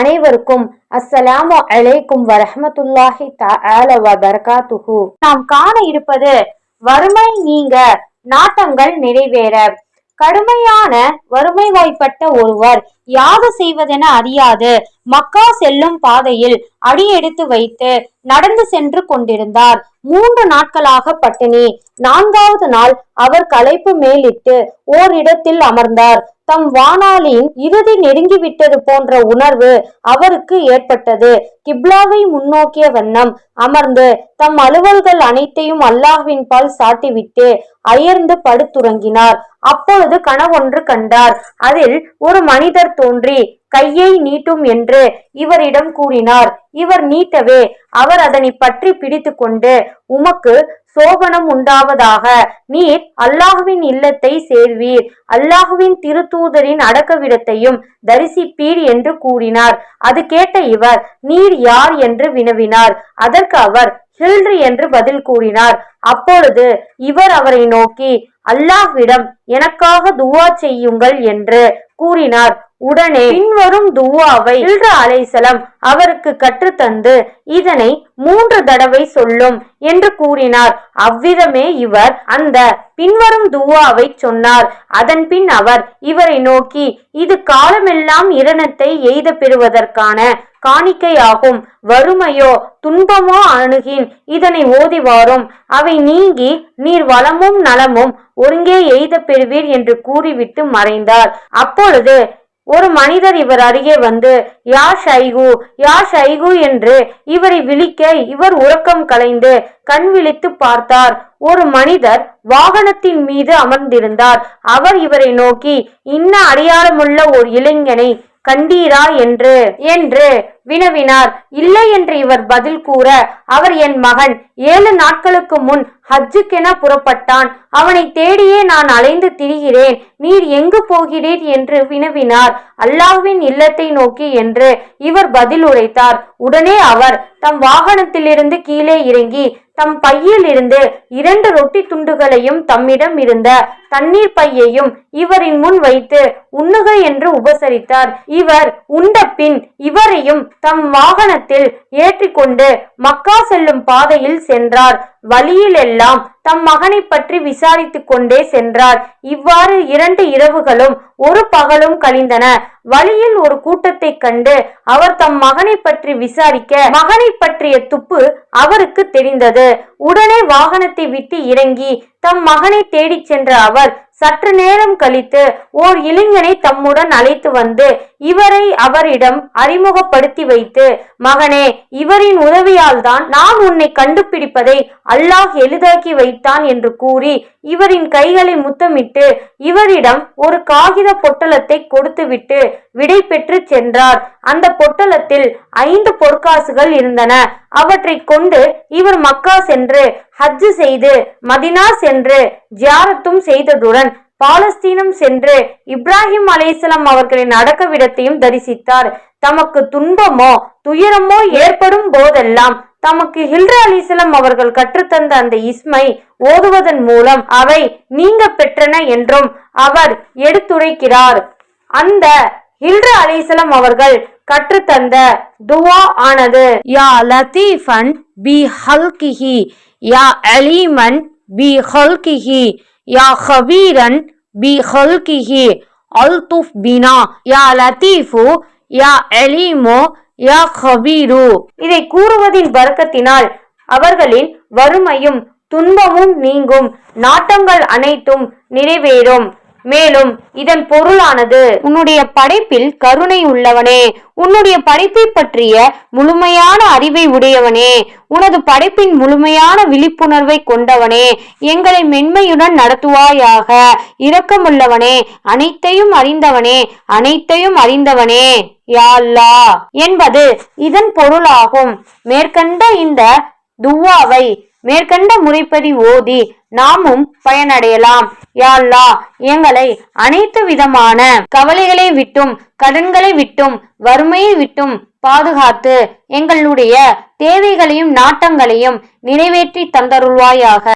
அனைவருக்கும் அஸ்ஸலாமு அலைக்கும் வரஹமத்துல்லாஹி தஆல வ பரகாத்துஹு நாம் காண இருப்பது வறுமை நீங்க நாட்டங்கள் நிறைவேற. கடுமையான வறுமை வாய்ப்பட்ட ஒருவர் யாது செய்வதென அறியாது. மக்கா செல்லும் பாதையில் அடியெடுத்து வைத்து நடந்து சென்று கொண்டிருந்தார். மூன்று நாட்களாக பட்டினி. நான்காவது நாள் அவர் களைப்பு மேலிட்டு ஓரிடத்தில் அமர்ந்தார். தம் வானாளின் இறுதி நெருங்கிவிட்டது போன்ற உணர்வு அவருக்கு ஏற்பட்டது. கிப்லாவை முன்னோக்கிய வண்ணம் அமர்ந்து தம் அலுவல்கள் அனைத்தையும் அல்லாஹ்வின் பால் சாட்டிவிட்டு அயர்ந்து படுத்துறங்கினார் அப்பொழுது கனவொன்று கண்டார். அதில் ஒரு மனிதர் தோன்றி கையை நீட்டும் என்று இவரிடம் கூறினார். இவர் நீட்டவே அவர் அதனை பற்றி பிடித்து கொண்டு உமக்கு சோபனம் உண்டாவதாக. நீர் அல்லாஹுவின் இல்லத்தை சேர்வீர். அல்லாஹுவின் திருத்தூதரின் அடக்கவிடத்தையும் தரிசிப்பீர் என்று கூறினார். அது கேட்ட இவர் நீர் யார் என்று வினவினார். அதற்கு அவர் ஹில்ரி என்று பதில் கூறினார். அப்பொழுது இவர் அவரை நோக்கி அல்லாஹ்விடம் எனக்காக துவா செய்யுங்கள் என்று கூறினார். உடனே பின்வரும் துவாவை இல்ற அலைசலம் அவருக்கு கற்றுத்தந்து இதனை மூன்று தடவை சொல்லும் என்று கூறினார். அவ்விதமே இவர் அந்த பின்வரும் துவாவை சொன்னார். அதன் பின் அவர் இவரை நோக்கி இது காலமெல்லாம் இரணத்தை எய்த பெறுவதற்கான காணிக்கையாகும். வறுமையோ துன்பமோ அணுகின் இதனை ஓதி வாரும் அவை நீங்கி நீர் வளமும் நலமும் ஒருங்கே எய்த பெறுவீர் என்று கூறிவிட்டு மறைந்தார். அப்பொழுது ஒரு மனிதர் இவர் அருகே வந்து யா ஷைகு யா ஷைகு என்று இவரை விழிக்க இவர் உறக்கம் கலைந்து கண் விழித்து பார்த்தார். ஒரு மனிதர் வாகனத்தின் மீது அமர்ந்திருந்தார். அவர் இவரை நோக்கி இன்ன அடையாளமுள்ள ஒரு இளைஞனை கண்டீரா என்று? என்று வினவினார். இல்லை என்று இவர் பதில் கூற அவர் என் மகன். ஏழு நாட்களுக்கு முன் ஹஜ்ஜுக்கென புறப்பட்டான். அவனை தேடியே நான் அலைந்து திரிகிறேன். நீர் எங்கு போகிறீர் என்று வினவினார். அல்லாஹ்வின் இல்லத்தை நோக்கி என்று இவர் பதில் உரைத்தார். உடனே அவர் தம் வாகனத்திலிருந்து கீழே இறங்கி தம் பையில் இருந்து இரண்டு ரொட்டி துண்டுகளையும் தம்மிடம் இருந்த தண்ணீர் பையையும் இவரின் முன் வைத்து உண்ணுக என்று உபசரித்தார். இவர் உண்ட பின் இவரையும் தம் வாகனத்தில் ஏற்றிக்கொண்டு மக்கா செல்லும் பாதையில் சென்றார். வழியில் எல்லாம் தம் மகனை பற்றி விசாரித்துக் கொண்டே சென்றார். இவ்வாறு இரண்டு இரவுகளும் ஒரு பகலும் கழிந்தன. வழியில் ஒரு கூட்டத்தை கண்டு அவர் தம் மகனை பற்றி விசாரிக்க மகனை பற்றிய துப்பு அவருக்கு தெரிந்தது. உடனே வாகனத்தை விட்டு இறங்கி தம் மகனை தேடிச் சென்ற அவர் சற்று நேரம் கழித்து ஓர் இளைஞனை தம்முடன் அழைத்து வந்து இவரை அவரிடம் அறிமுகப்படுத்தி வைத்து மகனே இவரின் உதவியால் தான் நான் உன்னை கண்டுபிடிப்பதை அல்லாஹ் எளிதாக்கி வைத்தான் என்று கூறி இவரின் கைகளை முத்தமிட்டு இவரிடம் ஒரு காகித பொட்டலத்தை கொடுத்துவிட்டு விடை பெற்று சென்றார். அந்த பொட்டலத்தில் ஐந்து பொற்காசுகள் இருந்தன. அவற்றை கொண்டு இவர் மக்கா சென்று ஹஜ்ஜு செய்து மதினா சென்று ஜியாரத்தும் செய்ததுடன் பாலஸ்தீனம் சென்று இப்ராஹிம் அலைஹிஸ்ஸலாம் அவர்களின் அடக்கவிடத்தையும் தரிசித்தார். தமக்கு துன்பமோ துயரமோ ஏற்படும் போதெல்லாம் தமக்கு ஹில்ரா அலிசலம் அவர்கள் கற்றுத்தந்த அந்த இஸ்மை ஓதுவதன் மூலம் அவை நீங்க பெற்றன என்றும் அவர் எடுத்துரைக்கிறார். அந்த இன்று அலிசலம் அவர்கள் கற்றுத்தந்த துவா ஆனது யா லத்தீஃபன் பி ஹல்கிஹி யா அலீமன் பி ஹல்கிஹி யா ஹபீரன் பி ஹல்கிஹி அல்துஃப் பினா யா லத்தீஃபு யா அலீமோ யா ஹபீரு. இதை கூறுவதின் வர்க்கத்தினால் அவர்களின் வறுமையும் துன்பமும் நீங்கும் நாட்டங்கள் அனைத்தும் நிறைவேறும். மேலும் இதன் பொருளானது உன்னுடைய படைப்பில் கருணை உள்ளவனே உன்னுடைய படைப்பை பற்றிய முழுமையான அறிவை உடையவனே உனது படைப்பின் முழுமையான விழிப்புணர்வை கொண்டவனே எங்களை மென்மையுடன் நடத்துவாயாக இரக்கமுள்ளவனே அனைத்தையும் அறிந்தவனே அனைத்தையும் அறிந்தவனே யா என்பது இதன் பொருளாகும். மேற்கண்ட இந்த துவாவை மேற்கண்ட முறைப்படி ஓதி நாமும் பயனடையலாம். யாழ்லா எங்களை அனைத்து விதமான கவலைகளை விட்டும் கடன்களை விட்டும் வறுமையை விட்டும் பாதுகாத்து எங்களுடைய தேவைகளையும் நாட்டங்களையும் நிறைவேற்றி தந்தருள்வாயாக.